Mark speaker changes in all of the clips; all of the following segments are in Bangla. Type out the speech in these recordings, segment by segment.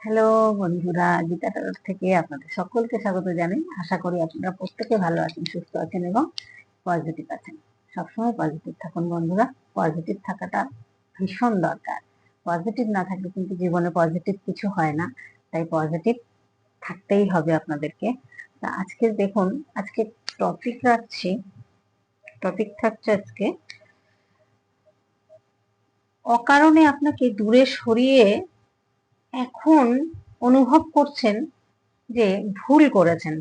Speaker 1: হ্যালো বন্ধুরা, গীতা থেকে আপনাদের সকলকে স্বাগত জানাই। আশা করি আপনারা প্রত্যেকে ভালো আছেন, সুস্থ আছেন এবং পজিটিভ আছেন। সবসময় পজিটিভ থাকুন বন্ধুরা। পজিটিভ থাকাটা ভীষণ দরকার। পজিটিভ না থাকলে কিন্তু জীবনে পজিটিভ কিছু হয় না। তাই পজিটিভ থাকতেই হবে আপনাদেরকে। তা আজকে দেখুন, আজকে টপিক রাখছি। টপিক থাকছে আজকে, অকারণে আপনাকে দূরে সরিয়ে এখন অনুভব করছেন যে ভুল করেছেন।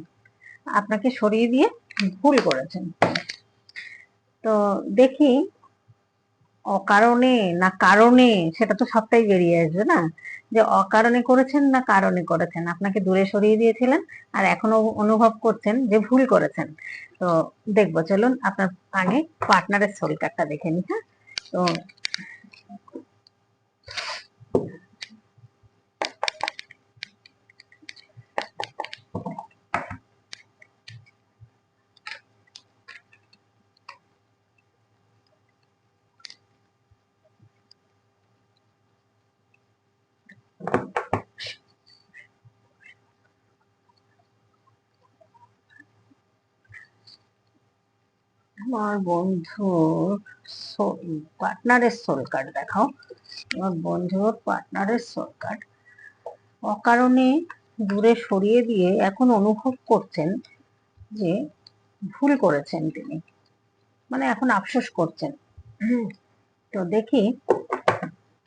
Speaker 1: আপনাকে সরিয়ে দিয়ে ভুল করেছেন। তো দেখি, অকারণে না কারণে, সেটা তো সবটাই বেরিয়ে আসবে না? যে অকারণে করেছেন না কারণে করেছেন? আপনাকে দূরে সরিয়ে দিয়েছিলেন আর এখনও অনুভব করছেন যে ভুল করেছেন। তো দেখব, চলুন আপনার আগে পার্টনারের সোল কার্ডটা দেখে নি হ্যাঁ? তো আমার বন্ধুর পার্টনারের সোল কার্ড দেখাও। আমার বন্ধুর পার্টনারের সোল কার্ড অকারণে দূরে সরিয়ে দিয়ে এখন অনুভব করছেন যে ভুল করেছেন তিনি। মানে এখন আফসোস করছেন। তো দেখি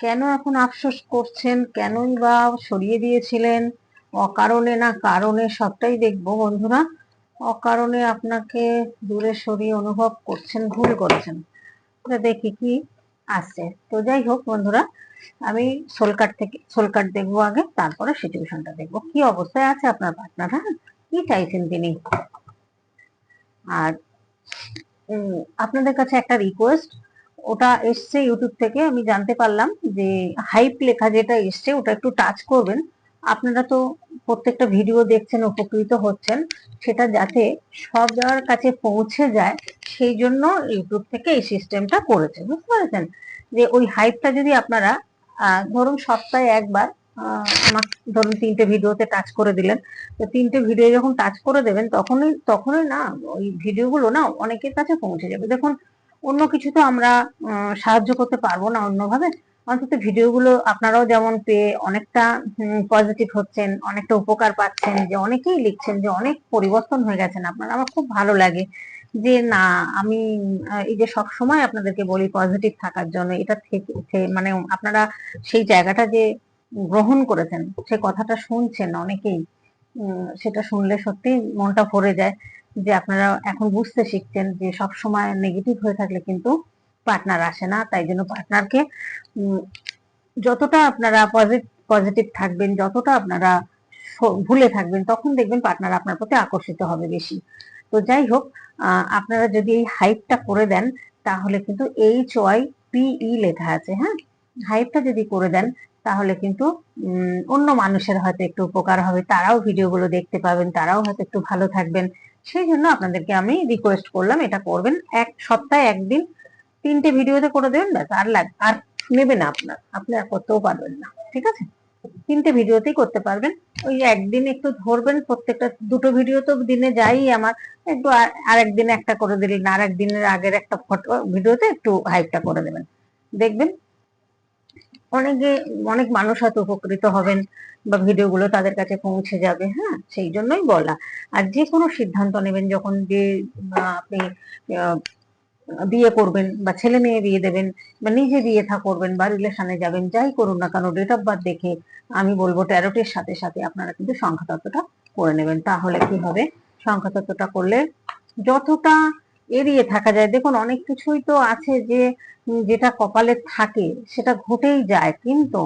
Speaker 1: কেন এখন আফসোস করছেন? কেনই বা সরিয়ে দিয়েছিলেন? অকারণে না কারণে সবটাই দেখব বন্ধুরা। অকারণে আপনাকে দূরে সরিয়ে অনুভব করছেন, ভুল করছেন। দেখি কি আসছে তো যাই হোক বন্ধুরা, আমি সোলকাট থেকে, সোলকাট দেখব আগে, তারপরে সিচুয়েশনটা দেখব। কি অবস্থায় আছে আপনার পার্টনার হ্যাঁ? কি চাইছেন তিনি? আর আপনাদের কাছে একটা রিকোয়েস্ট ওটা এসছে ইউটিউব থেকে, আমি জানতে পারলাম যে হাইপ লেখা যেটা এসছে, ওটা একটু টাচ করবেন। আপনারা তো প্রত্যেকটা ভিডিও দেখছেন, উপকৃত হচ্ছেন, সেটা যাতে সবার কাছে পৌঁছে যায়, সেই জন্য ইউটিউব থেকে এই সিস্টেমটা করেছে বুঝতে পেরেছেন? যে ওই হাইপটা যদি আপনারা ধরুন সপ্তাহে একবার আমার ধরুন তিনটে ভিডিওতে টাচ করে দিলেন, তো তিনটে ভিডিও যখন টাচ করে দেবেন, তখনই তখনই না, ওই ভিডিওগুলো না অনেকের কাছে পৌঁছে যাবে। দেখুন, অন্য কিছু তো আমরা সাহায্য করতে পারব না অন্যভাবে। অন্তত ভিডিওগুলো আপনারাও যেমন পেয়ে অনেকটা পজিটিভ হচ্ছেন, অনেকটা উপকার পাচ্ছেন, যে অনেকেই লিখছেন যে অনেক পরিবর্তন হয়ে গেছেন আপনারা। আমার খুব ভালো লাগে যে না, আমি এই যে সব সময় আপনাদেরকে বলি পজিটিভ থাকার জন্য, এটা থেকে মানে আপনারা সেই জায়গাটা যে গ্রহণ করেছেন, সে কথাটা শুনছেন অনেকেই সেটা শুনলে সত্যি মনটা ভরে যায় যে আপনারা এখন বুঝতে শিখছেন যে সব সময় নেগেটিভ হয়ে থাকলে কিন্তু পার্টনার আসে না, তাই জন্য পার্টনারকে যতটা আপনারা পজিটিভ থাকবেন, যতটা আপনারা ভুলে থাকবেন, তখন দেখবেন পার্টনার আপনার প্রতি আকর্ষিত হবে বেশি। তো যাই হোক আপনারা যদি এই হাইপটা করে দেন, তাহলে কিন্তু এইচ ওয়াই পিই লেখা আছে হ্যাঁ? হাইপটা যদি করে দেন, তাহলে কিন্তু অন্য মানুষের হয়তো একটু উপকার হবে, তারাও ভিডিওগুলো দেখতে পাবেন, তারাও হয়তো একটু ভালো থাকবেন। সেই জন্য আপনাদেরকে আমি রিকোয়েস্ট করলাম, এটা করবেন এক, সপ্তাহে একদিন তিনটে ভিডিওতে করে দেবেন, ব্যাস, আর লাগ, আর নেবে না আপনার। আপনি আর করতেও পারবেন না, ঠিক আছে? তিনটে ভিডিওতেই করতে পারবেন। ওই একদিন একটু ধরবেন, প্রত্যেকটা দুটো ভিডিও তো দিনে যাই আমার, একটু আর একদিন একটা করে দিলেন আর একদিনের আগের একটা ফটো ভিডিওতে একটু হাইপটা করে দেবেন। দেখবেন অনেকে, অনেক মানুষ হয়তো উপকৃত হবেন বা ভিডিওগুলো তাদের কাছে পৌঁছে যাবে হ্যাঁ? সেই জন্যই বলা। আর যে কোনো সিদ্ধান্ত নেবেন যখন যে আপনি বিয়ে করবেন বা ছেলে মেয়ে বিয়ে দেবেন বা নিজে বিয়ে থা করবেন বা রিলেশনে যাবেন, যাই করুন না কেন ডেট অফ বার্থ দেখে আমি বলব ট্যারোটের সাথে সাথে আপনারা কিন্তু সংখ্যা তত্ত্বটা করে নেবেন। তাহলে কি হবে? সংখ্যা তত্ত্বটা করলে যতটা এড়িয়ে থাকা যায়, দেখুন অনেক কিছুই তো আছে যে যেটা কপালে থাকে সেটা ঘটেই যায়, কিন্তু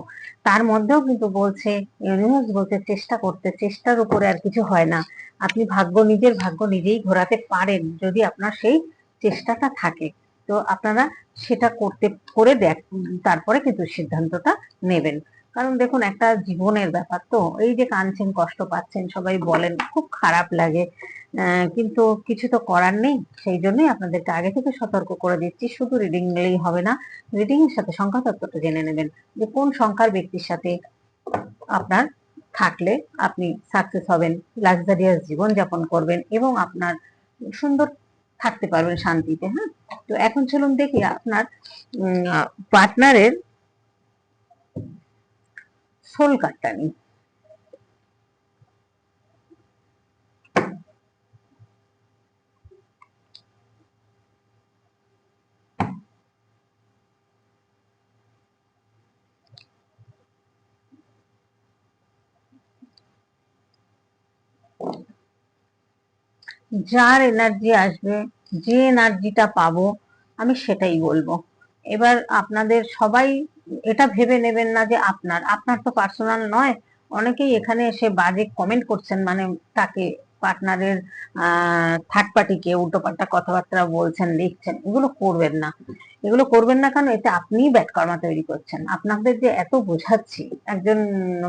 Speaker 1: তার মধ্যেও কিন্তু বলছে ইউনিভার্স বলছে চেষ্টা করতে, চেষ্টার উপরে আর কিছু হয় না। আপনি ভাগ্য নিজের ভাগ্য নিজেই ঘোরাতে পারেন, যদি আপনার সেই চেষ্টাটা থাকে। তো আপনারা সেটা করতে, করে দেখ, তারপরে কিন্তু সিদ্ধান্তটা নেবেন। কারণ দেখুন, একটা জীবনের ব্যাপার তো। এই যে কাঁদছেন, কষ্ট পাচ্ছেন, সবাই বলেন, খুব খারাপ লাগে। কিন্তু কিছু তো করার নেই। সেই জন্যই আপনাদেরকে আগে থেকে সতর্ক করে দিচ্ছি। শুধু রিডিং নিলেই হবে না। রিডিং এর সাথে সংখ্যা তত্ত্বটা জেনে নেবেন যে কোন সংখ্যার ব্যক্তির সাথে আপনার থাকলে আপনি সাকসেস হবেন লাক্সারিয়াস জীবন যাপন করবেন এবং আপনার সুন্দর থাকতে পারবেন শান্তিতে হ্যাঁ? তো এখন চলুন দেখি আপনার পার্টনারের সোল কার্ডটা নিই। যার এনার্জি আসবে, যে এনার্জিটা পাবো, আমি সেটাই বলব। এবার আপনাদের সবাই এটা ভেবে নেবেন না যে আপনার আপনার তো পার্সোনাল নয়। অনেকেই এখানে এসে বাজে কমেন্ট করছেন মানে তাকে পার্টনারের থার্ড পার্টিকে উল্টোপাল্টা কথাবার্তা বলছেন, লিখছেন, এগুলো করবেন না। এগুলো করবেন না কেন? এতে আপনিই ব্যাট কর্মা তৈরি করছেন। আপনাদের যে এত বোঝাচ্ছি, একজন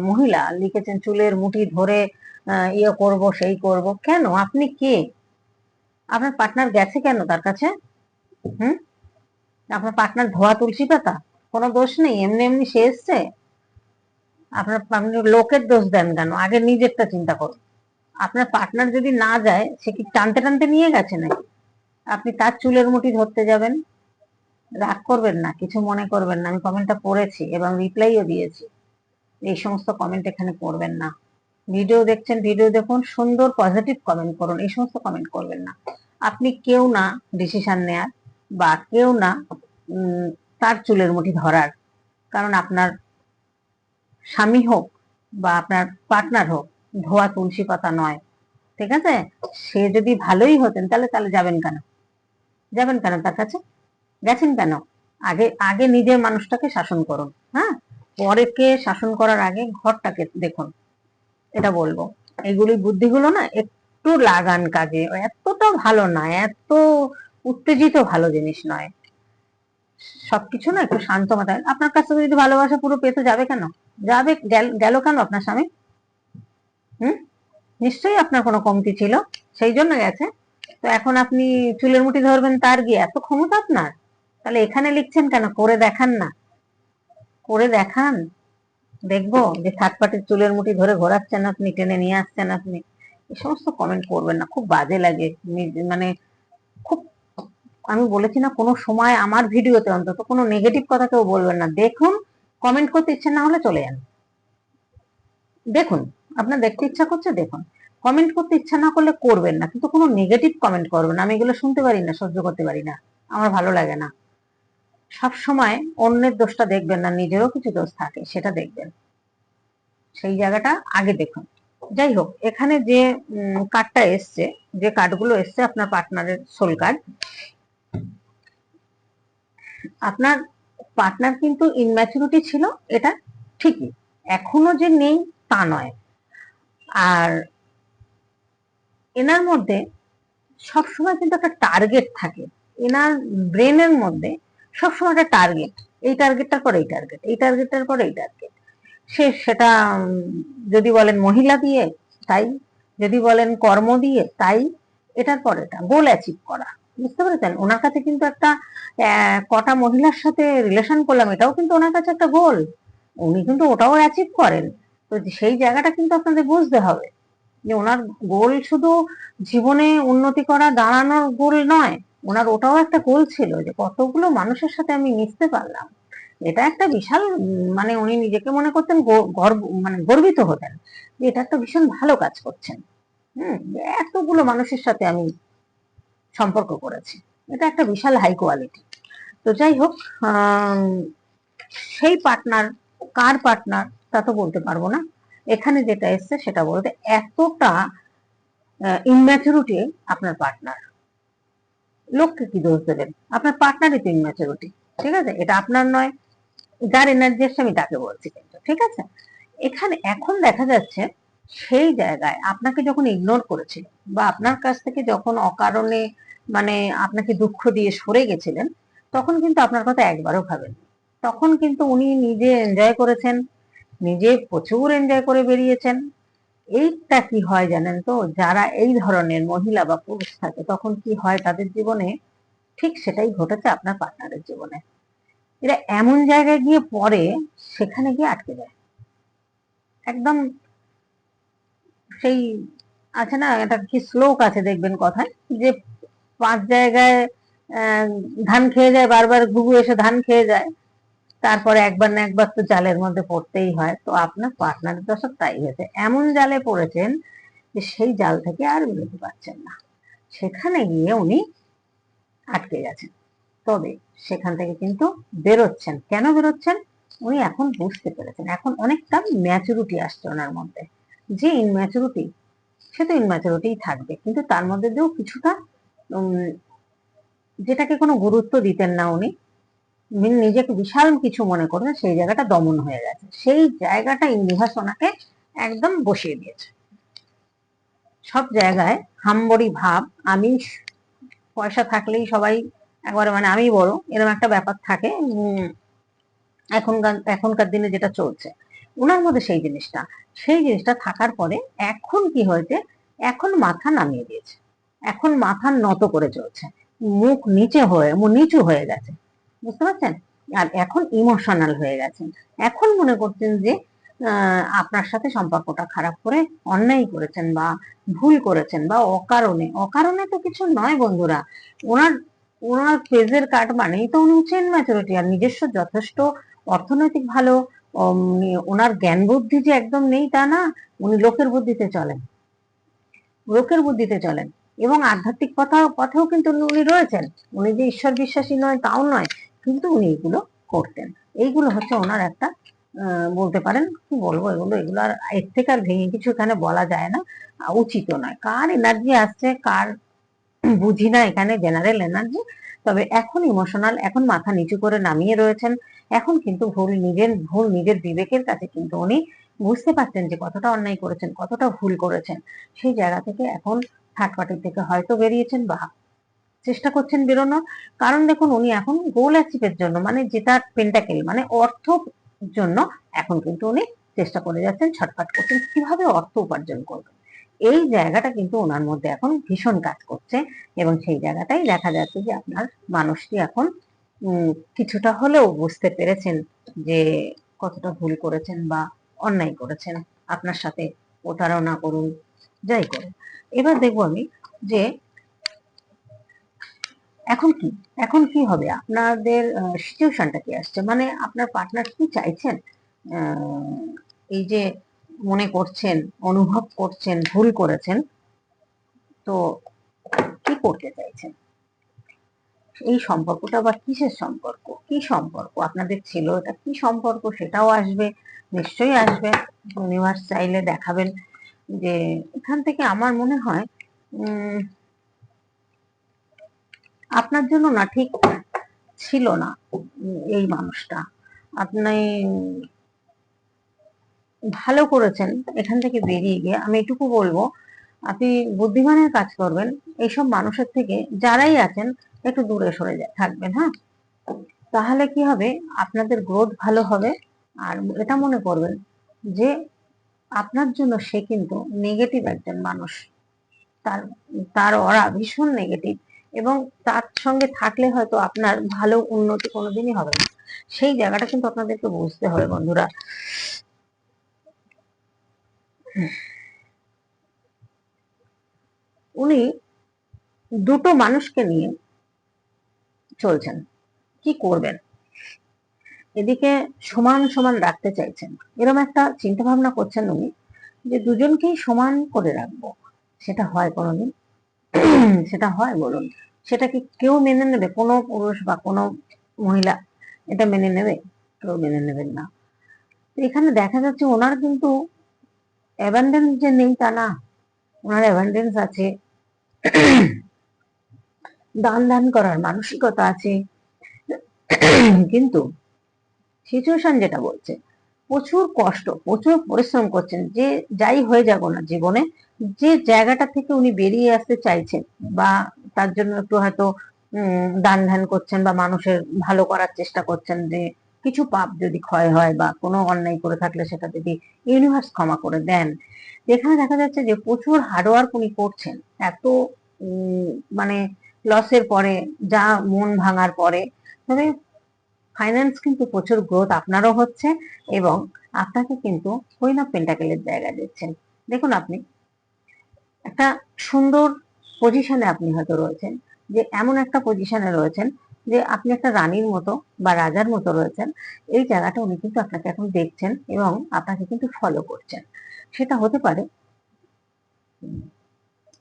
Speaker 1: মহিলা লিখেছেন, চুলের মুঠি ধরে ইয়ে করব, সেই করব। কেন? আপনি কে? আপনার পার্টনার গেছে কেন তার কাছে? হুম? আপনার পার্টনার ধোয়া তুলসী পাতা? কোনো দোষ নেই? এমনি এমনি সে এসছে? আপনার আপনি লোকের দোষ দেন কেন? আগে নিজেরটা চিন্তা করুন। আপনার পার্টনার যদি না যায়, সে কি টানতে টানতে নিয়ে গেছে নাকি? আপনি তার চুলের মুঠি ধরতে যাবেন? রাগ করবেন না, কিছু মনে করবেন না। আমি কমেন্টটা পড়েছি এবং রিপ্লাইও দিয়েছি। এই সমস্ত কমেন্ট এখানে করবেন না। ভিডিও দেখছেন ভিডিও দেখুন, সুন্দর পজিটিভ কমেন্ট করুন, এই সমস্ত কমেন্ট করবেন না। আপনি কেউ না ডিসিশন নেয়ার বা কেউ না তার চুলের মুঠি ধরার। কারণ আপনার স্বামী হোক বা আপনার পার্টনার হোক, ধোয়া তুলসী পাতা নয়। ঠিক আছে? সে যদি ভালোই হতেন, তাহলে তাহলে যাবেন কেন? যাবেন কেন তার কাছে? গেছেন কেন? আগে আগে নিজের মানুষটাকে শাসন করুন হ্যাঁ? পরেকে শাসন করার আগে ঘরটাকে দেখুন এটা বলব। এগুলি বুদ্ধিগুলো না একটু লাগান কাজে, এতটা ভালো না, এত উত্তেজিত ভালো জিনিস নয়। সবকিছু না একটু শান্ত মাথায় আপনার কাছ যদি ভালোবাসা পুরো পেতে যাবে কেন? যাবে, গেল কেন আপনার স্বামী? হুম? নিশ্চয়ই আপনার কোনো কমতি ছিল, সেই জন্য গেছে। তো এখন আপনি চুলের মুঠি ধরবেন, তার গিয়ে এত ক্ষমতা আপনার? তাহলে এখানে লিখছেন কেন? করে দেখান না। করে দেখান। দেখব যে থার্ড পার্টির চুলের মুঠি ধরে ঘোরাচ্ছেন আপনি, টেনে নিয়ে আসছেন আপনি। এই সমস্ত কমেন্ট করবেন না। খুব বাজে লাগে। মানে খুব, আমি বলেছি না কোনো সময় আমার ভিডিওতে অন্তত কোনো নেগেটিভ কথা কেউ বলবেন না। দেখুন কমেন্ট করতে ইচ্ছে না হলে চলে যান। দেখুন, আপনার দেখতে ইচ্ছা করছে, দেখুন। কমেন্ট করতে ইচ্ছা না করলে করবেন না। কিন্তু কোনো নেগেটিভ কমেন্ট করবেন আমি এগুলো শুনতে পারি না, সহ্য করতে পারি না। আমার ভালো লাগে না। সব সময় অন্যের দোষটা দেখবেন না, নিজেরও কিছু দোষ থাকে, সেটা দেখবেন। সেই জায়গাটা আগে দেখুন। যাই হোক, এখানে যে কার্ডটা এসছে, যে কার্ডগুলো এসছে আপনার পার্টনারের সোল কার্ড আপনার পার্টনার কিন্তু ইনম্যাচুরিটি ছিল, এটা ঠিকই। এখনও যে নেই, তা নয়। আর এনার মধ্যে সবসময় কিন্তু একটা টার্গেট থাকে। এনার ব্রেনের মধ্যে সবসময় একটা টার্গেট এই টার্গেটটার পর এই টার্গেট এই টার্গেটটার পর এই টার্গেট সে সেটা যদি বলেন মহিলা দিয়ে, তাই। যদি বলেন কর্ম দিয়ে, তাই। এটার পর এটা গোল অ্যাচিভ করা। বুঝতে পেরেছেন? ওনার কাছে কিন্তু একটা কটা মহিলার সাথে রিলেশন করলাম, এটাও কিন্তু ওনার কাছে একটা গোল উনি কিন্তু ওটাও অ্যাচিভ করেন। তো সেই জায়গাটা কিন্তু আপনাদের বুঝতে হবে। যে ওনার গোল শুধু জীবনে উন্নতি করা, দাঁড়ানোর গোল নয়। ওনার ওটাও একটা গোল ছিল যে কতগুলো মানুষের সাথে আমি মিশতে পারলাম। এটা একটা বিশাল মানে উনি নিজেকে মনে করতেন গর্ব মানে গর্বিত হতেন যে এটা একটা ভীষণ ভালো কাজ করছেন। হম এতগুলো মানুষের সাথে আমি সম্পর্ক করেছি। এটা একটা বিশাল হাই কোয়ালিটি তো যাই হোক সেই পার্টনার কার পার্টনার তা তো বলতে পারব না। এখানে যেটা এসছে সেটা বলতে এতটা ইনম্যাচুরিটি আপনার পার্টনার লোককে কি দোষ দেবেন? আপনার পার্টনারই তো ইনম্যাচুরিটি ঠিক আছে? এটা আপনার নয়, যার এনার্জি আসছে আমি তাকে বলছি কিন্তু, ঠিক আছে? এখানে এখন দেখা যাচ্ছে সেই জায়গায় আপনাকে যখন ইগনোর করেছিল বা আপনার কাছ থেকে যখন অকারণে মানে আপনাকে দুঃখ দিয়ে সরে গেছিলেন, তখন কিন্তু আপনার কথা একবারও ভাবেন তখন কিন্তু উনি নিজে এনজয় করেছেন, নিজে প্রচুর এনজয় করে বেরিয়েছেন। এইটা কি হয় জানেন তো? যারা এই ধরনের মহিলা বা পুরুষ থাকে, তখন কি হয় তাদের জীবনে? ঠিক সেটাই ঘটেছে আপনার পার্টনারের জীবনে। এরা এমন জায়গায় গিয়ে পড়ে, সেখানে গিয়ে আটকে যায়। একদম সেই আছে না, একটা কি শ্লোক আছে দেখবেন কথায়, যে পাঁচ জায়গায় ধান খেয়ে যায়, বারবার ঘুঘু এসে ধান খেয়ে যায়। তারপরে একবার না একবার তো জালের মধ্যে পড়তেই হয়। তো আপনার পার্টনার দশক তাই হয়েছে। এমন জালে পড়েছেন যে সেই জাল থেকে আর বেরোতে পারছেন না। সেখানে গিয়ে উনি আটকে গেছেন। তবে সেখান থেকে কিন্তু বেরোচ্ছেন। কেন বেরোচ্ছেন? উনি এখন বুঝতে পেরেছেন। এখন অনেকটা ম্যাচুরিটি আসছে ওনার মধ্যে। যে ইনম্যাচুরিটি, সে তো ইনম্যাচুরিটি থাকবে। কিন্তু তার মধ্যে দিয়েও কিছুটা যেটাকে কোনো গুরুত্ব দিতেন না উনি নিজেকে বিশাল কিছু মনে করতেন সেই জায়গাটা দমন হয়ে গেছে। সেই জায়গাটা ইউনিভার্স ওনাকে একদম বসিয়ে দিয়েছে। সব জায়গায় হাম্বড়ি ভাব, আমি পয়সা থাকলেই সবাই একবারে মানে আমি বড় এরকম একটা ব্যাপার থাকে এখনকার এখনকার দিনে যেটা চলছে। ওনার মধ্যে সেই জিনিসটা। সেই জিনিসটা থাকার পরে এখন কি হয়েছে? এখন মাথা নামিয়ে দিয়েছে। এখন মাথা নত করে চলছে। মুখ নিচে হয়ে মুখ নিচু হয়ে গেছে। বুঝতে পারছেন? আর এখন ইমোশনাল হয়ে গেছেন। এখন মনে করছেন যে আপনার সাথে সম্পর্কটা খারাপ করে অন্যায় করেছেন বা ভুল করেছেন বা অকারণে। অকারণে তো কিছু নয় বন্ধুরা। ওনার ওনার ফেজের কার্ড মানেই তো উনি হচ্ছেন ম্যাচুরিটি আর নিজস্ব যথেষ্ট অর্থনৈতিক ভালো ওনার জ্ঞান বুদ্ধি যে একদম নেই তা না। উনি লোকের বুদ্ধিতে চলেন। লোকের বুদ্ধিতে চলেন। এবং আধ্যাত্মিক কথা পথেও কিন্তু উনি রয়েছেন। উনি যে ঈশ্বর বিশ্বাসী নয়, তাও নয়, কিন্তু উনি এগুলো করতেন। এইগুলো হচ্ছে ওনার একটা বলতে পারেন, কি বলব এগুলো? এগুলো আর এর থেকে আর ভেঙে কিছু এখানে বলা যায় না উচিত নয়। কার এনার্জি আসছে, কার বুঝি না এখানে জেনারেল এনার্জি তবে এখন ইমোশনাল এখন মাথা নিচু করে নামিয়ে রয়েছেন। এখন কিন্তু ভুল নিজের ভুল নিজের বিবেকের কাছে কিন্তু উনি বুঝতে পারছেন যে কতটা অন্যায় করেছেন, কতটা ভুল করেছেন। সেই জায়গা থেকে এখন থার্ড থেকে, হয়তো বেরিয়েছেন বা চেষ্টা করছেন বেরোনোর। কারণ দেখুন, উনি এখন গোল অ্যাচিভের জন্য মানে যেটা পেন্টাকেল মানে অর্থ জন্য এখন কিন্তু উনি চেষ্টা করে যাচ্ছেন, ছটফট করছেন, কীভাবে অর্থ উপার্জন করবেন। এই জায়গাটা কিন্তু ওনার মধ্যে এখন ভীষণ কাজ করছে, এবং সেই জায়গাটাই দেখা যাচ্ছে যে আপনার মানুষটি এখন কিছুটা হলেও বুঝতে পেরেছেন যে কতটা ভুল করেছেন বা অন্যায় করেছেন। আপনার সাথে প্রতারণা করুন, যাই করুন। এবার দেখব আমি যে এখন কি? এখন কি হবে? আপনাদের সিচুয়েশনটা কি আসছে? মানে আপনার পার্টনার কি চাইছেন? এই যে মনে করছেন, অনুভব করছেন, ভুল করেছেন, তো কি করতে চাইছেন? এই সম্পর্কটা বা কিসের সম্পর্ক? কি সম্পর্ক? আপনাদের ছিল এটা কি সম্পর্ক? সেটাও আসবে, নিশ্চয়ই আসবে। ইউনিভার্স চাইলে দেখাবেন। যে এখান থেকে আমার মনে হয় আপনার জন্য না ঠিক ছিল না এই মানুষটা। আপনি ভালো করেছেন এখান থেকে বেরিয়ে গিয়ে। আমি এটুকু বলব, আপনি বুদ্ধিমানের কাজ করবেন, এইসব মানুষের থেকে যারাই আছেন একটু দূরে সরে থাকবেন হ্যাঁ? তাহলে কি হবে? আপনাদের গ্রোথ ভালো হবে। আর এটা মনে করবেন যে আপনার জন্য সে কিন্তু নেগেটিভ একজন মানুষ। তার তার ওরা ভীষণ নেগেটিভ এবং তার সঙ্গে থাকলে হয়তো আপনার ভালো উন্নতি কোনোদিনই হবে না। সেই জায়গাটা কিন্তু আপনাদেরকে বুঝতে হবে বন্ধুরা। উনি দুটো মানুষকে নিয়ে চলছেন। কি করবেন? এদিকে সমান সমান রাখতে চাইছেন। এরকম একটা চিন্তা ভাবনা করছেন উনি যে দুজনকেই সমান করে রাখব। সেটা হয় কোনোদিন। সেটা হয় বলুন। সেটা কি কেউ মেনে নেবে? কোনো পুরুষ বা কোনো মহিলা এটা মেনে নেবে? কেউ মেনে নেবেন না। এখানে দেখা যাচ্ছে ওনার কিন্তু অ্যাবান্ডেন্স যে নেই তা না। ওনার অ্যাবান্ডেন্স আছে। দান দান করার মানসিকতা আছে। কিন্তু সিচুয়েশন যেটা বলছে, প্রচুর কষ্ট, প্রচুর পরিশ্রম করছেন, যে যাই হয়ে যাক না জীবনে, যে জায়গাটা থেকে উনি বেরিয়ে আসতে চাইছেন বা তার জন্য একটু হয়তো দান ধ্যান করছেন বা মানুষের ভালো করার চেষ্টা করছেন যে কিছু পাপ যদি ক্ষয় হয় বা কোনো অন্যায় করে থাকলে সেটা যদি ইউনিভার্স ক্ষমা করে দেন। এখানে দেখা যাচ্ছে যে প্রচুর হার্ডওয়ার্ক উনি করছেন, এত মানে লসের পরে, যা মন ভাঙার পরে, তবে ফাইন্যান্স কিন্তু প্রচুর গ্রোথ আপনারও হচ্ছে এবং আপনাকে কিন্তু কুইন অফ পেন্টাকেলের জায়গা দিচ্ছেন। দেখুন আপনি, একটা সুন্দর পজিশনে আপনি হয়তো রয়েছেন, যে এমন একটা পজিশনে রয়েছেন যে আপনি একটা রানীর মতো বা রাজার মতো রয়েছেন, এই জায়গাটা উনি কিন্তু আপনাকে এখন দেখছেন এবং আপনাকে কিন্তু ফলো করছেন। সেটা হতে পারে,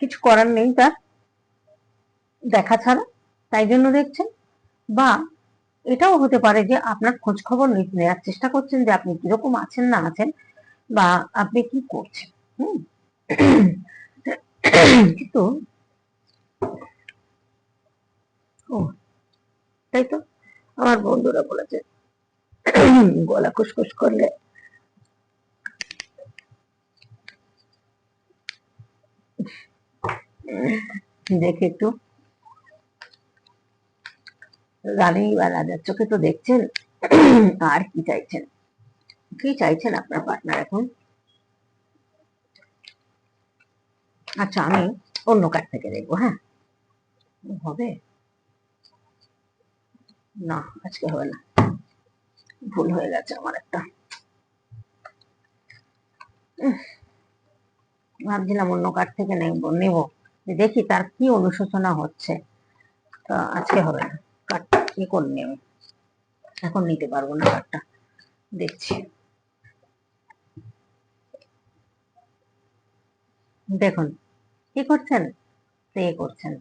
Speaker 1: কিছু করার নেই তার, দেখা ছাড়া, তাই জন্য দেখছেন, বা এটাও হতে পারে যে আপনার খোঁজ খবর নেওয়ার চেষ্টা করছেন যে আপনি কীরকম আছেন, না আছেন, বা আপনি কি করছেন, হুম? কিন্তু, ও, তাই তো? আমার বন্ধুরা বলেছে, গলা খুসখুস করলে। দেখে একটু রানী বা রাজার চোখে তো দেখছেন, আর কি চাইছেন? কি চাইছেন আপনার পার্টনার এখন? আচ্ছা আমি অন্য কার্ড থেকে দেখব হ্যাঁ? হবে? না, আজকে হবে না। ভুল হয়ে গেছে আমার একটা। ভাবছিলাম অন্য কার্ড থেকে নেব নেব। দেখি তার কি অনুশোচনা হচ্ছে। আজকে হবে না। এখন নিতে পারব না কার্ডটা। দেখছি। দেখুন, কি করছেন? প্রে করছেন।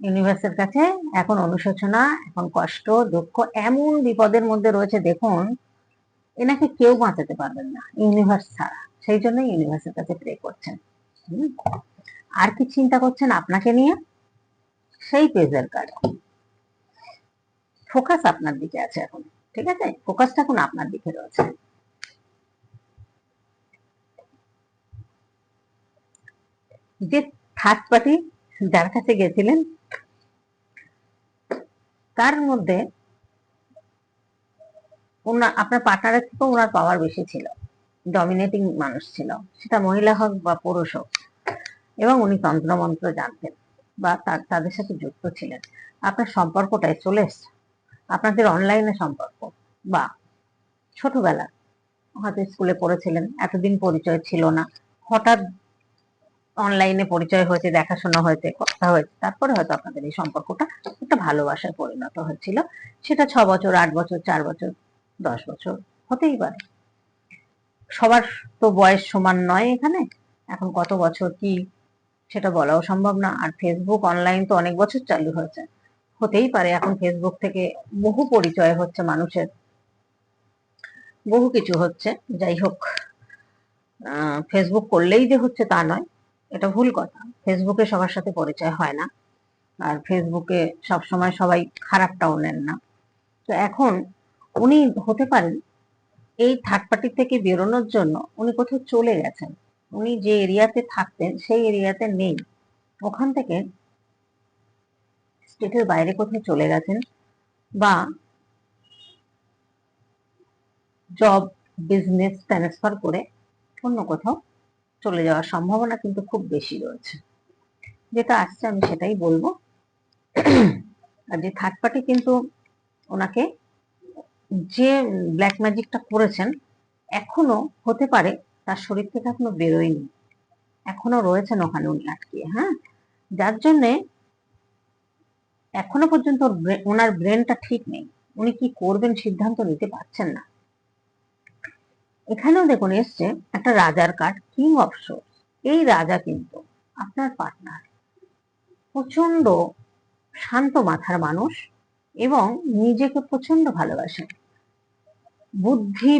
Speaker 1: ইউনিভার্সের কাছে এখন অনুশোচনা, এখন কষ্ট, দুঃখ এমন বিপদের মধ্যে রয়েছে, দেখুন, এনাকে কেউ বাঁচাতে পারবেন না, ইউনিভার্স ছাড়া। সেই জন্য ইউনিভার্সের কাছে প্রে করছেন। আর কি চিন্তা করছেন আপনাকে নিয়ে? সেই পেজের কার্ড। ফোকাস আপনার দিকে আছে এখন, ঠিক আছে? ফোকাসটা এখন আপনার দিকে রয়েছে। যে থার্ড পার্টি যার কাছে গেছিলেন, তার মধ্যে আপনার পার্টনারের থেকে ওনার পাওয়ার বেশি ছিল। ডমিনেটিং মানুষ ছিল। সেটা মহিলা হোক বা পুরুষ হোক। এবং উনি তন্ত্রমন্ত্র জানতেন বা তাদের সাথে যুক্ত ছিলেন। আপনার সম্পর্কটাই চলে এসছে। আপনাদের অনলাইনে সম্পর্ক বা ছোটবেলা হয়তো স্কুলে পড়েছিলেন, এতদিন পরিচয় ছিল না। হঠাৎ অনলাইনে পরিচয় হয়েছে, দেখাশোনা হয়েছে, কথা হয়েছে, তারপরে হয়তো আপনাদের এই সম্পর্কটা একটা ভালোবাসায় পরিণত হয়েছিল। সেটা ছ বছর, আট বছর, চার বছর, দশ বছর হতেই পারে। সবার তো বয়স সমান নয় এখানে। এখন কত বছর কি সেটা বলাও সম্ভব না। আর ফেসবুক অনলাইন তো অনেক বছর চালু হয়েছে। হতেই পারে এখন ফেসবুক থেকে বহু পরিচয় হচ্ছে মানুষের। বহু কিছু হচ্ছে, যাই হোক ফেসবুক করলেই যে হচ্ছে তা নয়, এটা ভুল কথা। ফেসবুকে সবার সাথে পরিচয় হয় না, আর ফেসবুকে সব সময় সবাই খারাপটাও নেন না। তো এখন উনি হতে পারেন, এই থার্ড পার্টি থেকে বেরোনোর জন্য উনি কোথাও চলে গেছেন। উনি যে এরিয়াতে থাকতেন, সেই এরিয়াতে নেই। ওখান থেকে স্টেটের বাইরে কোথাও চলে গেছেন? বা জব বিজনেস ট্রান্সফার করে অন্য কোথাও চলে যাওয়ার সম্ভাবনা কিন্তু খুব বেশি রয়েছে। যেটা আসছে আমি সেটাই বলব। আর যে থার্ড পার্টি কিন্তু ওনাকে যে ব্ল্যাক ম্যাজিকটা করেছেন, এখনও হতে পারে তার শরীর থেকে এখনও বেরোয়নি। এখনও রয়েছেন ওখানে উনি আটকে হ্যাঁ? যার জন্যে এখনও পর্যন্ত ওনার ব্রেনটা ঠিক নেই। উনি কি করবেন সিদ্ধান্ত নিতে পারছেন না। এখানেও দেখুন এসছে একটা রাজার কার্ড কিং অফ সোর্স এই রাজা কিন্তু আপনার পার্টনার প্রচণ্ড শান্ত মাথার মানুষ এবং নিজেকে প্রচণ্ড ভালোবাসেন বুদ্ধি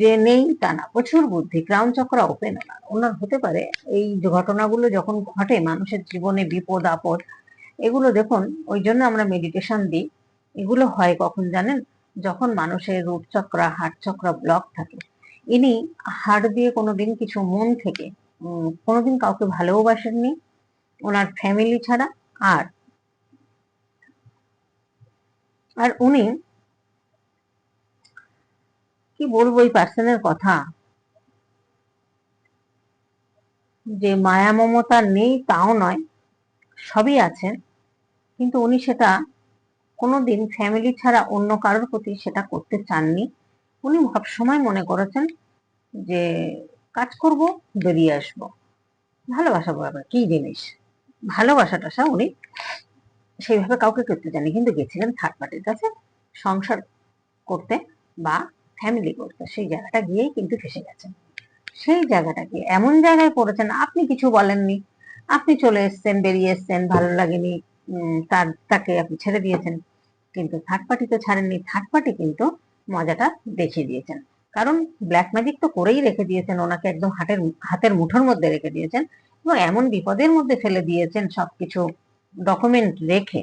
Speaker 1: যে নেই তা না, প্রচুর বুদ্ধি। ক্রাউন চক্র ওপেন ওনার হতে পারে এই ঘটনাগুলো যখন ঘটে মানুষের জীবনে বিপদ, আপদ এগুলো দেখুন ওই জন্য আমরা মেডিটেশন দিই। এগুলো হয় কখন জানেন? যখন মানুষের রূপ চক্র হাট চক্র ব্লক থাকে। ইনি হাট দিয়ে কোনোদিন কিছু মন থেকে কোনোদিন কাউকে ভালোবাসেননি, ওনার ফ্যামিলি ছাড়া, আর আর উনি, কি বলব এই পার্সনের কথা? যে মায়া মমতা নেই, তাও নয়। সবই আছে। কিন্তু উনি সেটা কোনোদিন ফ্যামিলি ছাড়া অন্য কারোর প্রতি সেটা করতে চাননি। উনি সবসময় মনে করেছেন যে, কাজ করব, বেরিয়ে আসব। ভালোবাসা আবার কি জিনিস? ভালোবাসা টাসা উনি সেইভাবে কাউকে করতে জানি কিন্তু গেছিলেন থার্ড পার্টির কাছে সংসার করতে বা ফ্যামিলি করতে। সেই জায়গাটা গিয়েই কিন্তু ফেসে গেছেন। সেই জায়গাটা গিয়ে এমন জায়গায় পড়েছেন, আপনি কিছু বলেননি। আপনি চলে এসছেন, বেরিয়ে এসছেন, ভালো লাগেনি তার, তাকে আপনি ছেড়ে দিয়েছেন। কিন্তু থার্ড পার্টি তো ছাড়েননি থার্ড পার্টি কিন্তু মজাটা দেখিয়ে দিয়েছেন। কারণ ব্ল্যাক ম্যাজিক তো করেই রেখে দিয়েছেন, ওনাকে একদম হাতের হাতের মুঠোর মধ্যে রেখে দিয়েছেন। এবং এমন বিপদের মধ্যে ফেলে দিয়েছেন সবকিছু ডকুমেন্ট রেখে।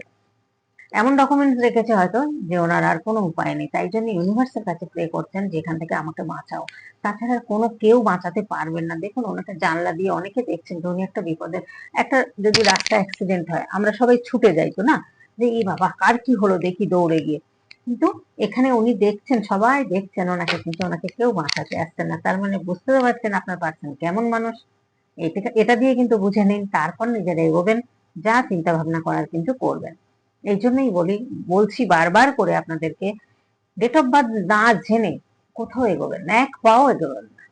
Speaker 1: এমন ডকুমেন্টস রেখেছে হয়তো যে ওনার আর কোনো উপায় নেই। তাই জন্য ইউনিভার্সের কাছে প্রে করছেন যেখান থেকে আমাকে বাঁচাও। তাছাড়া কোনো কেউ বাঁচাতে পারবেন না। দেখুন, ওনাকে জানলা দিয়ে অনেকে দেখছেন যে উনি একটা বিপদের, একটা যদি রাস্তা অ্যাক্সিডেন্ট হয়, আমরা সবাই ছুটে যাই তো না? যে, এই বাবা, কার কি হলো? দেখি দৌড়ে গিয়ে। কিন্তু এখানে উনি দেখছেন, সবাই দেখছেন ওনাকে, কিন্তু ওনাকে কেউ বাঁচাতে আসছেন না। তার মানে বুঝতে পারছেন আপনার পারছেন কেমন মানুষ। এটা দিয়ে কিন্তু বুঝে নিন, তারপর নিজেরা এগোবেন, যা চিন্তা ভাবনা করার কিন্তু করবেন। এই জন্যই বলি, বলছি বারবার করে আপনাদেরকে ডেট অফ বার্থ না জেনে কোথাও এগোবেন না, এক পাও এগোবেন না।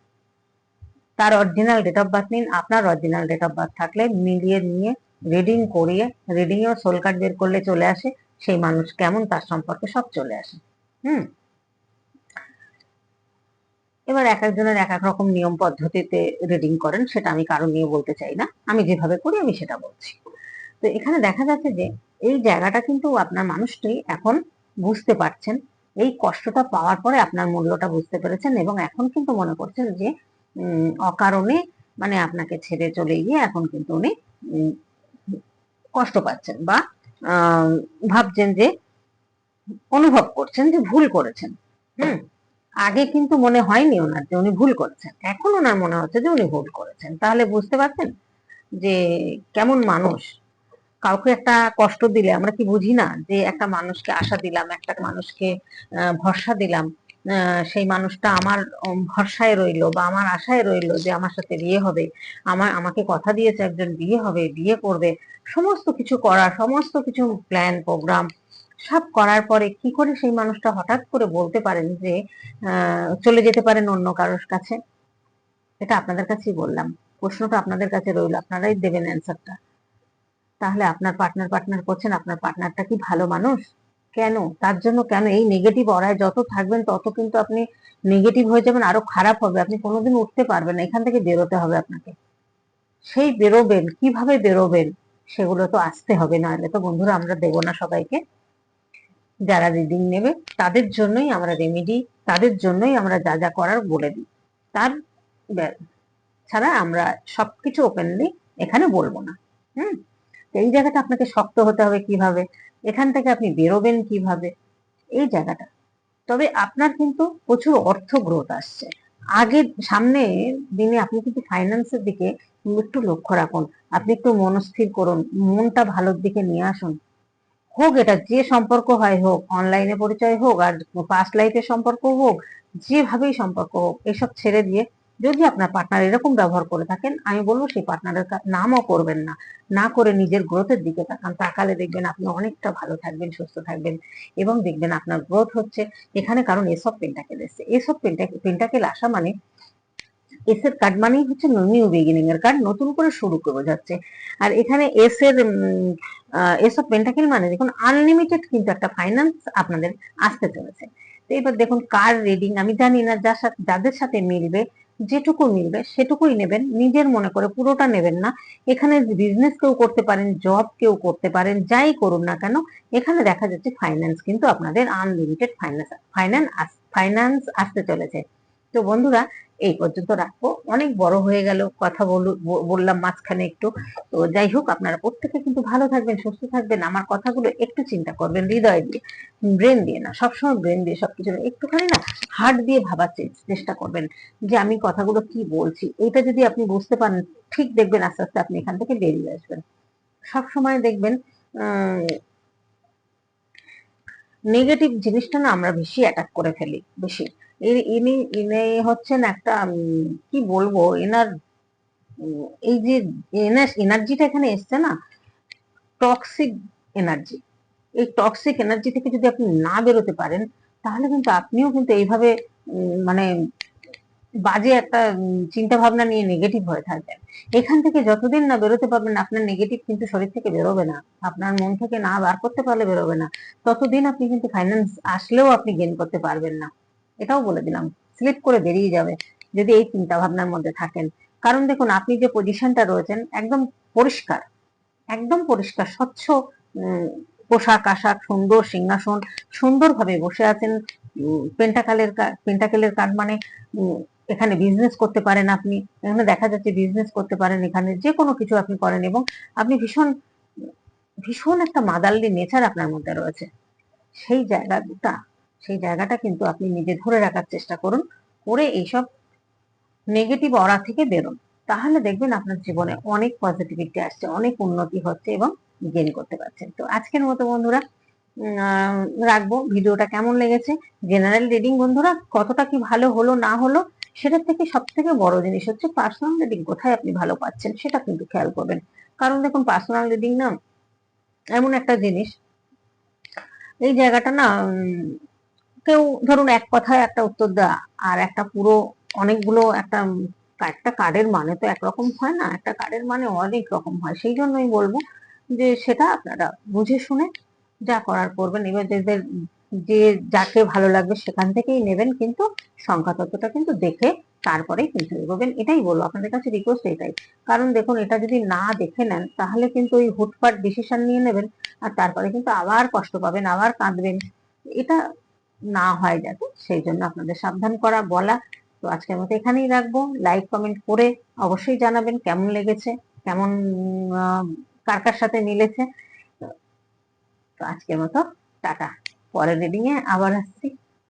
Speaker 1: তার অরিজিনাল ডেট অফ বার্থ নিন, আপনার অরিজিনাল ডেট অফ বার্থ থাকলে মিলিয়ে নিয়ে রিডিং করিয়ে রিডিং এও সোল কার্ড বের করলে চলে আসে, সেই মানুষ কেমন তার সম্পর্কে সব চলে আসে। হুম? এবার এক একজনের এক এক রকম নিয়ম পদ্ধতিতে রিডিং করেন, সেটা আমি কারণ নিয়ে বলতে চাই না। আমি যেভাবে করি আমি সেটা বলছি। তো এখানে দেখা যাচ্ছে যে এই জায়গাটা কিন্তু আপনার মানুষটি এখন বুঝতে পারছেন। এই কষ্টটা পাওয়ার পরে আপনার মূল্যটা বুঝতে পেরেছেন এবং এখন কিন্তু মনে করছেন যে অকারণে মানে আপনাকে ছেড়ে চলে গিয়ে এখন কিন্তু উনি কষ্ট পাচ্ছেন বা ভাবছেন যে, অনুভব করছেন যে ভুল করেছেন। হুম, আগে কিন্তু মনে হয়নি ওনার যে উনি ভুল করেছেন। এখন ওনার মনে হচ্ছে যে উনি ভুল করেছেন। তাহলে বুঝতে পারছেন যে কেমন মানুষ কাউকে একটা কষ্ট দিলে, আমরা কি বুঝি না যে একটা মানুষকে আশা দিলাম, একটা মানুষকে ভরসা দিলাম সেই মানুষটা আমার ভরসায় রইল বা আমার আশায় রইল যে আমার সাথে বিয়ে হবে, আমার, আমাকে কথা দিয়েছে, একজন বিয়ে হবে, বিয়ে করবে, সমস্ত কিছু করা, সমস্ত কিছু প্ল্যান প্রোগ্রাম সব করার পরে কি করে সেই মানুষটা হঠাৎ করে বলতে পারেন যে চলে যেতে পারেন অন্য কারোর কাছে? এটা আপনাদের কাছেই বললাম। প্রশ্নটা আপনাদের কাছে রইল, আপনারাই দেবেন অ্যান্সারটা তাহলে আপনার পার্টনার পার্টনার করছেন, আপনার পার্টনারটা কি ভালো মানুষ? কেন? তার জন্য কেন? এই নেগেটিভ অরায় যত থাকবেন, তত কিন্তু আপনি নেগেটিভ হয়ে যাবেন, আরও খারাপ হবে। আপনি কোনোদিন উঠতে পারবেন না, এখান থেকে বেরোতে হবে আপনাকে। সেই বেরোবেন, কীভাবে বেরোবেন? সেগুলো তো আসতে হবে না হলে তো বন্ধুরা আমরা দেবো না সবাইকে। যারা রিডিং নেবে, তাদের জন্যই আমরা রেমেডি তাদের জন্যই আমরা যা যা করার বলে দিই। তার ছাড়া আমরা সবকিছু ওপেনলি এখানে বলব না। হুম? এই জায়গাটা আপনাকে শক্ত হতে হবে কীভাবে? এখান থেকে আপনি বেরোবেন কীভাবে? এই জায়গাটা। তবে আপনার কিন্তু প্রচুর অর্থ গ্রোথ আসছে। আগে সামনে দিনে আপনি কিন্তু ফাইন্যান্সের দিকে একটু লক্ষ্য রাখুন। আপনি একটু মনস্থির করুন, মনটা ভালোর দিকে নিয়ে আসুন। হোক এটা যে সম্পর্ক হয় হোক অনলাইনে পরিচয় হোক আর পাস্ট লাইফের সম্পর্ক হোক, যেভাবেই সম্পর্ক হোক, এসব ছেড়ে দিয়ে যদি আপনার পার্টনার এরকম ব্যবহার করে থাকেন, আমি বলব সেই পার্টনারের নামও করবেন না। না করে নিজের গ্রোথের দিকে তাকান, তাকালে দেখবেন আপনি অনেকটা ভালো থাকবেন, সুস্থ থাকবেন এবং দেখবেন আপনার গ্রোথ হচ্ছে। এখানে কারণ এসব পেন্টাকেল এসছে। এসব পেন্টাকেল আসা মানে এস এর কার্ড মানেই হচ্ছে নিউ বিগিনিং এর কার্ড নতুন করে শুরু করে যাচ্ছে। আর এখানে এস এর এস পেন্টাকেল মানে দেখুন আনলিমিটেড কিন্তু একটা ফাইন্যান্স আপনাদের আসতে চলেছে। তো এবার দেখুন কার রিডিং আমি জানি না, যার সাথে যাদের সাথে মিলবে যেটুকু মিলবে সেটুকুই নেবেন। নিজের মনে করে পুরোটা নেবেন না। এখানে বিজনেস কেউ করতে পারেন জব কেউ করতে পারেন, যাই করুন না কেন, এখানে দেখা যাচ্ছে ফাইন্যান্স কিন্তু আপনাদের আনলিমিটেড ফাইন্যান্স ফাইন্যান্স ফাইন্যান্স আসতে চলেছে। তো বন্ধুরা, এই পর্যন্ত রাখব। অনেক বড় হয়ে গেল কথা বললাম মাঝখানে একটু। তো যাই হোক, আপনারা প্রত্যেকে কিন্তু ভালো থাকবেন, সুস্থ থাকবেন। আমার কথাগুলো একটু চিন্তা করবেন, হৃদয় দিয়ে ব্রেন দিয়ে না, সবসময় ব্রেন দিয়ে সবকিছু একটুখানি না হার্ট দিয়ে ভাবার চেষ্টা করবেন যে আমি কথাগুলো কি বলছি। এটা যদি আপনি বুঝতে পারেন, ঠিক দেখবেন আস্তে আস্তে আপনি এখান থেকে বেরিয়ে আসবেন। সব সময় দেখবেন নেগেটিভ জিনিসটা না আমরা বেশি অ্যাটাক করে ফেলি, বেশি। ইনি ইনি হচ্ছেন একটা কি বলব, এনার, এই যে এনার্জিটা এখানে এসছে না টক্সিক এনার্জি এই টক্সিক এনার্জি থেকে যদি আপনি না বেরোতে পারেন, তাহলে কিন্তু আপনিও কিন্তু এইভাবে মানে বাজে একটা চিন্তা ভাবনা নিয়ে নেগেটিভ হয়ে থাকবেন। এখান থেকে যতদিন না বেরোতে পারবেন, আপনার নেগেটিভ কিন্তু শরীর থেকে বেরোবে না। আপনার মন থেকে না বার করতে পারলে বেরোবে না। ততদিন আপনি কিন্তু ফাইন্যান্স আসলেও আপনি গেন করতে পারবেন না। এটাও বলে দিলাম। স্লিপ করে বেরিয়ে যাবে যদি এই চিন্তা ভাবনার মধ্যে থাকেন। কারণ দেখুন, আপনি যে পজিশনটা রয়েছেন, একদম পরিষ্কার একদম পরিষ্কার, স্বচ্ছ পোশাক আশাক, সুন্দর সিংহাসন, সুন্দরভাবে বসে আছেন পেন্টাকালের পেন্টাকেলের কার্ড মানে এখানে বিজনেস করতে পারেন আপনি, এখানে দেখা যাচ্ছে বিজনেস করতে পারেন, এখানে যে কোনো কিছু আপনি করেন এবং আপনি ভীষণ ভীষণ একটা মাদাল্লি নেচার আপনার মধ্যে রয়েছে। সেই জায়গাটা সেই জায়গাটা কিন্তু আপনি নিজে ধরে রাখার চেষ্টা করুন, করে এইসব নেগেটিভ অরা থেকে বেরোন। তাহলে দেখবেন আপনার জীবনে অনেক পজিটিভিটি আসছে, অনেক উন্নতি হচ্ছে এবং গেন করতে পারছেন। তো আজকের মতো বন্ধুরা রাখব। ভিডিওটা কেমন লেগেছে? জেনারেল রিডিং বন্ধুরা, কতটা কি ভালো হলো, না হলো, সেটার থেকে সব থেকে বড় জিনিস হচ্ছে পার্সোনাল রিডিং কোথায় আপনি ভালো পাচ্ছেন, সেটা কিন্তু খেয়াল করবেন। কারণ দেখুন পার্সোনাল রিডিং না, এমন একটা জিনিস, এই জায়গাটা না কেউ ধরুন এক কথায় একটা উত্তর দেওয়া আর একটা পুরো অনেকগুলো একটা একটা কার্ডের মানে তো একরকম হয় না, একটা কার্ডের মানে অনেক রকম হয়। সেই জন্যই বলব যে সেটা আপনারা বুঝে শুনে যা করার করবেন। এবার যাদের যে যাকে ভালো লাগবে সেখান থেকেই নেবেন, কিন্তু সংখ্যা তত্ত্বটা কিন্তু দেখে তারপরেই কিন্তু এগোবেন। এটাই বলব, আপনাদের কাছে রিকোয়েস্ট এটাই। কারণ দেখুন, এটা যদি না দেখে নেন, তাহলে কিন্তু ওই হুটপাট ডিসিশন নিয়ে নেবেন, আর তারপরে কিন্তু আবার কষ্ট পাবেন, আবার কাঁদবেন। এটা না হয় যাতে সেই জন্য আপনাদের সাবধান করা, বলা। তো আজকের মতো এখানেই রাখব। লাইক কমেন্ট করে অবশ্যই জানাবেন কেমন লেগেছে, কেমন কার কার সাথে মিলেছে। তো আজকের মতো টাটা। পরের রিডিং এ আবার আসছি।